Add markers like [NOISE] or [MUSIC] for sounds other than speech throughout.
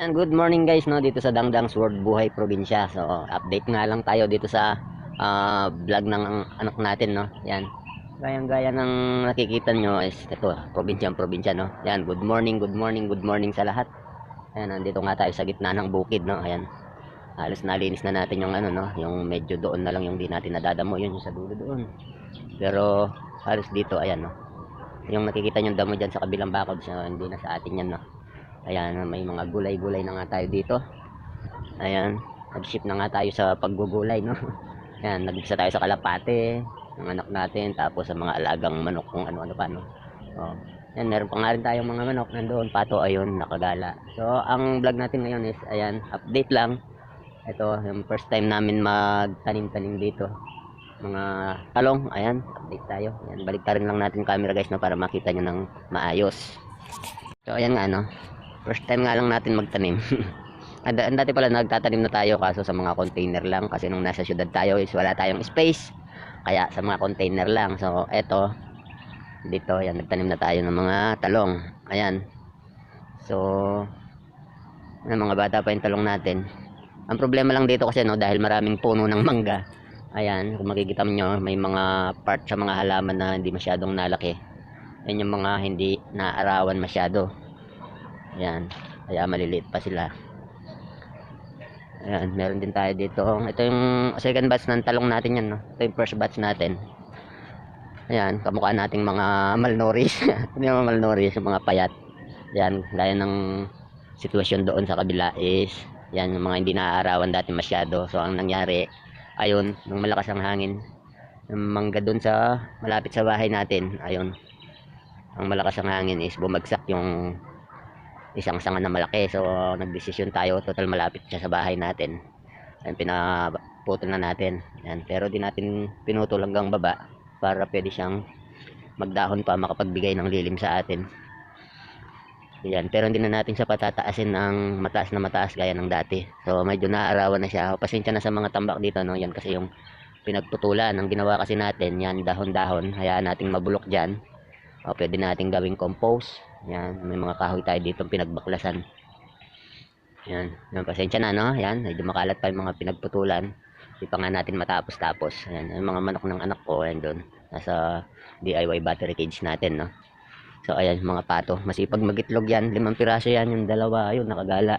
And good morning guys no dito sa Dangdang's World Buhay Probinsya. So update nga lang tayo dito sa ah, vlog ng anak natin no. Yan. Gayang-gaya ng nakikita nyo is ito, probinsya probinsya no. Yan, good morning, good morning, good morning sa lahat. Ayan, nandito nga tayo sa gitna ng bukid no. Ayan. Halos nalinis na natin yung ano no, yung medyo doon na lang yung di natin nadadamo yun yung sa dulo doon. Pero halos dito ayan no. Yung nakikita nyo damo dyan sa kabilang bakod, so, hindi na sa atin yan no. Ayan, may mga gulay-gulay na nga tayo dito. Ayan, nag-ship na nga tayo sa paggugulay, no? [LAUGHS] Ayan, nag-isa tayo sa kalapate, ng anak natin, tapos sa mga alagang manok, kung ano-ano pa, no? Oh. Ayan, meron pa nga rin tayong mga manok nandoon, pato, ayun, nakagala. So, ang vlog natin ngayon is, ayan, update lang. Ito, yung first time namin magtanim-tanim dito. Mga talong, ayan, update tayo. Ayan, balik rin lang natin camera guys, no, para makita nyo ng maayos. So, ayan nga, no? First time nga lang natin magtanim. [LAUGHS] And dati pala nagtatanim na tayo kaso sa mga container lang kasi nung nasa syudad tayo is wala tayong space. Kaya sa mga container lang. So eto dito yan nagtanim na tayo ng mga talong. Ayan. So yung mga bata pa yung talong natin. Ang problema lang dito kasi no dahil maraming puno ng mangga. Ayan, kung makikita nyo may mga part sa mga halaman na hindi masyadong nalaki. Yan yung mga hindi naarawan masyado. Ayan. Kaya maliliit pa sila. Ayan, meron din tayo dito. Ito yung second batch ng talong natin yan, no? Ito yung first batch natin. Ayan, kamukha nating mga malnourished. [LAUGHS] Hindi mga malnourished, mga payat. Ayan, gaya ng sitwasyon doon sa kabila is, yan, yung mga hindi naaarawan dati masyado. So, ang nangyari, ayun, nung malakas ang hangin, yung mangga doon sa, malapit sa bahay natin, ayun, ang malakas ang hangin is bumagsak yung isang sanga na malaki. So, nagdesisyon tayo. Total malapit siya sa bahay natin. Ayan, pinaputol na natin. Ayan, pero di natin pinutol hanggang baba para pwede siyang magdahon pa makapagbigay ng lilim sa atin. Ayan, pero hindi na natin siya patataasin ng mataas na mataas gaya ng dati. So, medyo naaarawan na siya. Pasensya na sa mga tambak dito, no? Yan kasi yung pinagputulan. Ang ginawa kasi natin, yan, dahon-dahon. Hayaan nating mabulok dyan. O, pwede nating gawing compost. Yan, may mga kahoy tayo dito pinagbaklasan. Yan, yan pasensya na no. Yan, medyo makalat pa yung mga pinagputulan. Hindi pa nga natin matapos-tapos. Yan, yung mga manok ng anak ko, yan doon. Nasa DIY battery cage natin, no. So, ayan, mga pato. Masipag magitlog yan. Limang piraso yan, yung dalawa, ayun, nakagala.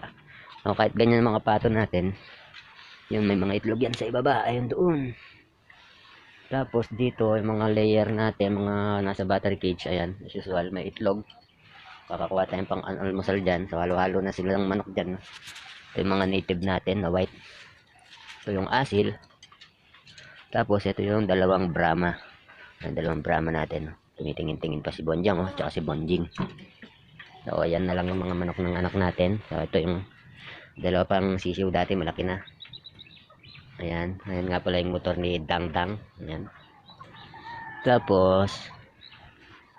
No, kahit ganyan mga pato natin. Yun, may mga itlog yan sa ibaba. Ayun doon. Tapos dito, yung mga layer natin, mga nasa battery cage, ayan, as usual, may itlog kakakuha tayong pang almusal dyan. So halo-halo na silang manok dyan. Ito yung mga native natin na white. Ito yung asil. Tapos ito yung dalawang brahma. Yung dalawang brahma natin. Tumitingin-tingin pa si Bonjang oh, tsaka si Bonjing. So ayan na lang yung mga manok ng anak natin. So ito yung dalawa pang sisiw dati malaki na. Ayan ayan nga pala yung motor ni Dang Dang. Ayan. Tapos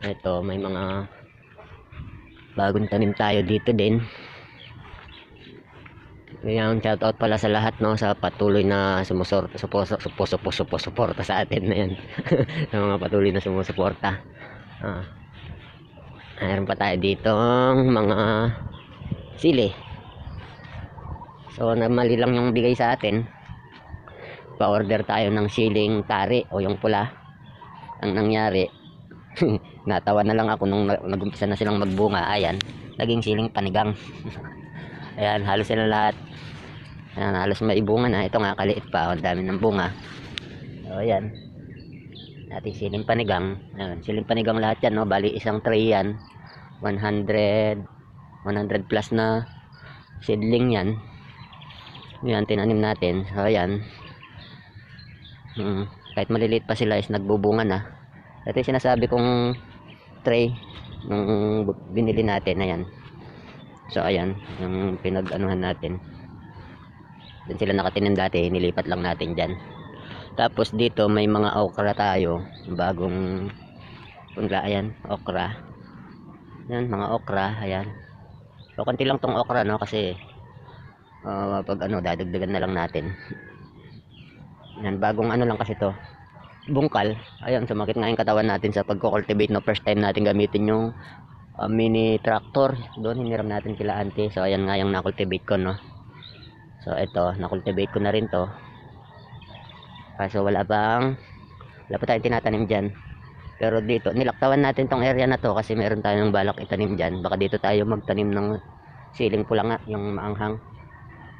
ito may mga bagong tanim tayo dito din Ayan, shout out pala sa lahat no sa patuloy na sumusuporta suporta suporta suporta suporta sa atin na yan. [LAUGHS] sa mga patuloy na sumusuporta. Ah. Mayroon pa tayo dito mga sili. So na mali lang yung bigay sa atin. Pa-order tayo ng siling tari o yung pula. Ang nangyari, [LAUGHS] natawa na lang ako nung nag- nag-umpisa na silang magbunga. Ayan naging siling panigang. [LAUGHS] Ayan halos sila lahat. Ayan halos may bunga na. Ito nga kaliit pa. Ang dami ng bunga. So ayan. Ating siling panigang. Ayan, siling panigang lahat yan no? bali isang tray yan. 100 100 plus na seedling yan. Yan tinanim natin. So ayan. Hmm, kahit maliliit pa sila is nagbubunga na ito yung sinasabi kong tray nung binili natin ayan. So ayan yung pinag-anuhan natin. Dun sila nakatinim dati nilipat lang natin dyan. Tapos dito may mga okra tayo bagong punla ayan okra. Yan mga okra ayan. So konti lang tong okra no kasi uh, pag ano dadagdagan na lang natin. Yan bagong ano lang kasi to bungkal ayun sumakit nga yung katawan natin sa pagko-cultivate no first time natin gamitin yung ah, mini tractor. Doon hiniram natin kila auntie. So ayan nga yung nakultivate ko no. So ito, nakultivate ko na rin to. Kaso wala bang wala pa tayong tinatanim dyan. Pero dito, nilaktawan natin tong area na to kasi meron tayong balak itanim dyan. Baka dito tayo magtanim ng siling pula nga, yung maanghang.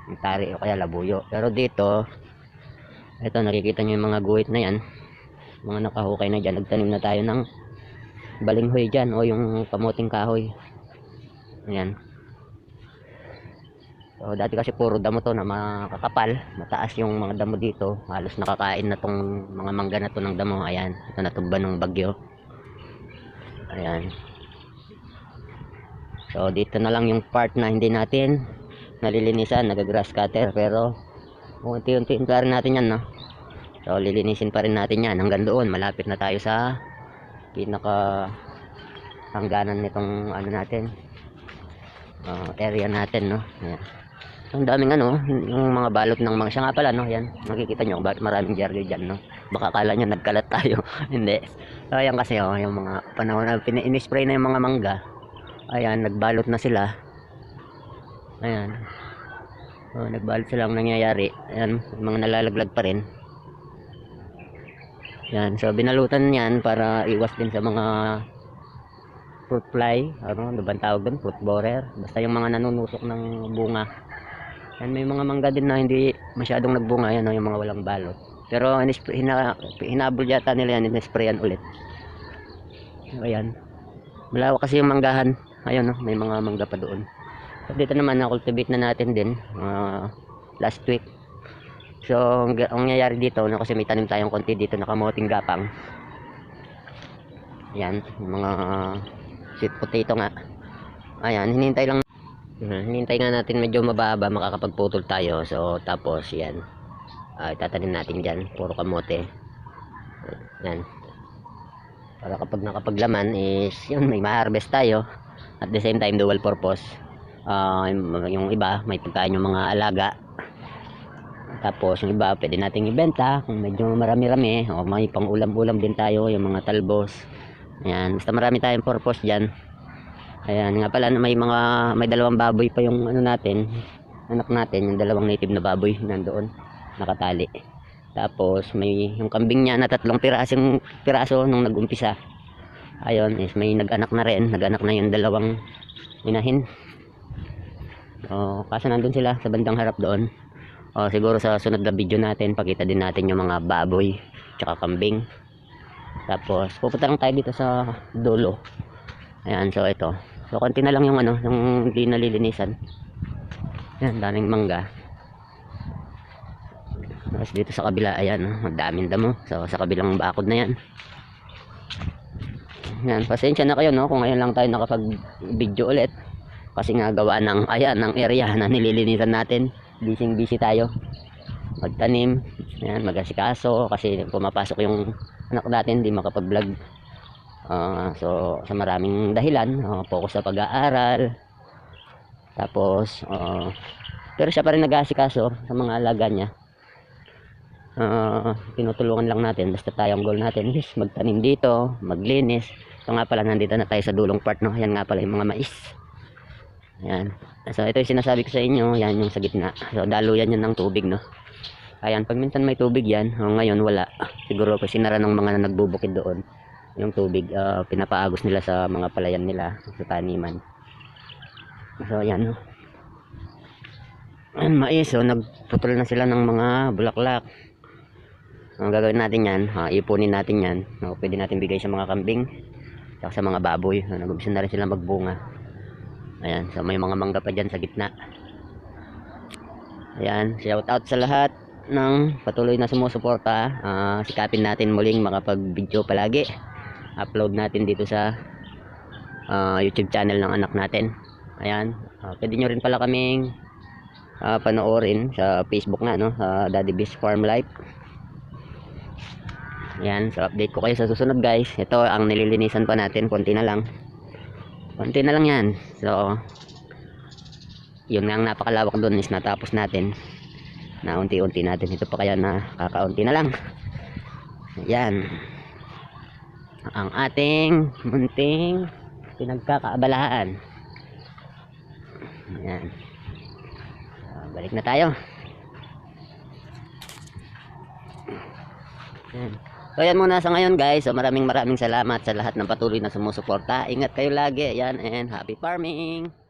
Yung tari o kaya labuyo. Pero dito, ito nakikita nyo yung mga guhit na yan. Mga nakahukay na dyan. Nagtanim na tayo ng balinghoy dyan o yung kamuting kahoy. Ayan. So, dati kasi puro damo to na makakapal. Mataas yung mga damo dito. Halos nakakain na tong mga mangga na to ng damo. Ayan. Ito natumba ng bagyo. Ayan. So, dito na lang yung part na hindi natin nalilinisan. Nag-grass cutter. Pero, unti-unti rin natin yan, no? So, lilinisin pa rin natin yan. Hanggang doon. Malapit na tayo sa pinaka hangganan nitong ano natin uh, area natin, no? Ayan. Ang daming ano, yung mga balot ng mga, siya nga pala, no, yan, makikita nyo, bakit maraming jargon dyan, no, baka akala nyo nagkalat tayo, [LAUGHS] hindi, so, ayan kasi, oh, yung mga panahon na, in-spray na yung mga mangga, ayan, nagbalot na sila, ayan, oh, nagbalot sila. Ang nangyayari, ayan, mga nalalaglag pa rin, yan, so binalutan yan para iwas din sa mga fruit fly, ano, ano bang tawag doon, fruit borer, basta yung mga nanunusok ng bunga, yan, may mga mangga din na hindi masyadong nagbunga yan, yung mga walang balot. Pero hina, hinabol yata nila yan, inisprayan ulit. Ayan. Malawak kasi yung manggahan. Ayun, no, may mga mangga pa doon. So, dito naman, na-cultivate na natin din ah, last week. So, ang, ang nangyayari dito, no, kasi may tanim tayong konti dito na kamoting gapang. Yan, yung mga sweet potato nga. Ayan, hinintay lang Hmm, hinintay nga natin medyo mababa makakapagputol tayo. So tapos yan. Ah, itatanim natin diyan, puro kamote. Yan. Para kapag nakapaglaman is yun may ma-harvest tayo. At the same time dual purpose. Yung, yung iba may pagkain yung mga alaga. Tapos yung iba pwede nating ibenta kung medyo marami-rami o may pang-ulam-ulam din tayo yung mga talbos. Yan, basta marami tayong purpose diyan. Ayan nga pala may mga may dalawang baboy pa yung ano natin, anak natin, yung dalawang native na baboy nandoon nakatali. Tapos may yung kambing niya na tatlong pirasong piraso nung nag-umpisa. Ayun, is may nag-anak na rin, nag-anak na yung dalawang inahin. Oh, kaso nandun sila sa bandang harap doon. Oh, siguro sa sunod na video natin, pakita din natin yung mga baboy tsaka kambing. Tapos pupunta lang tayo dito sa dulo. Ayan, so ito. So, konti na lang yung ano, yung hindi nalilinisan. Ayan, daming mangga. Tapos dito sa kabila, ayan, ang daming damo. So, sa kabilang bakod na yan. Ayan, pasensya na kayo, no, kung ngayon lang tayo nakapag-video ulit. Kasi nga gawa ng, ayan, ng area na nililinisan natin. Busy busy tayo. Magtanim, ayan, magasikaso, kasi pumapasok yung anak natin, hindi makapag-vlog. Ah, so sa maraming dahilan, ah, focus sa pag-aaral. Tapos ah, pero siya pa rin nag-aasikaso sa mga alaga niya. Ah, tinutulungan lang natin basta tayo ang goal natin is magtanim dito, maglinis. So nga pala nandito na tayo sa dulong part no. Yan nga pala yung mga mais. Yan. So ito yung sinasabi ko sa inyo, yan yung sa gitna. So daluyan yan ng tubig no. Ayan, pag minsan may tubig yan, oh, ngayon wala. Siguro kasi sinara ng mga nagbubukid doon yung tubig uh, pinapaagos nila sa mga palayan nila sa taniman so ayan no Ayan, mais so nagputol na sila ng mga bulaklak ang gagawin natin yan uh, ipunin natin yan no, pwede natin bigay sa mga kambing at sa mga baboy so, nag na rin sila magbunga ayan so may mga mangga pa dyan sa gitna ayan shout out sa lahat ng patuloy na sumusuporta uh, sikapin natin muling makapag video palagi upload natin dito sa uh, YouTube channel ng anak natin. Ayan, uh, pwede nyo rin pala kaming uh, panoorin sa Facebook nga no, sa Daddy Beast Farm Life. Ayan, so update ko kayo sa susunod guys. Ito ang nililinisan pa natin, konti na lang. Konti na lang yan. So, yun ang napakalawak doon is natapos natin. Na unti-unti natin. Ito pa kaya na kakaunti na lang. Ayan ang ating munting pinagkakaabalahan. Yan. Ah, balik na tayo. Yan. So yan muna sa ngayon guys. So maraming maraming salamat sa lahat ng patuloy na sumusuporta. Ingat kayo lagi. Yan and happy farming.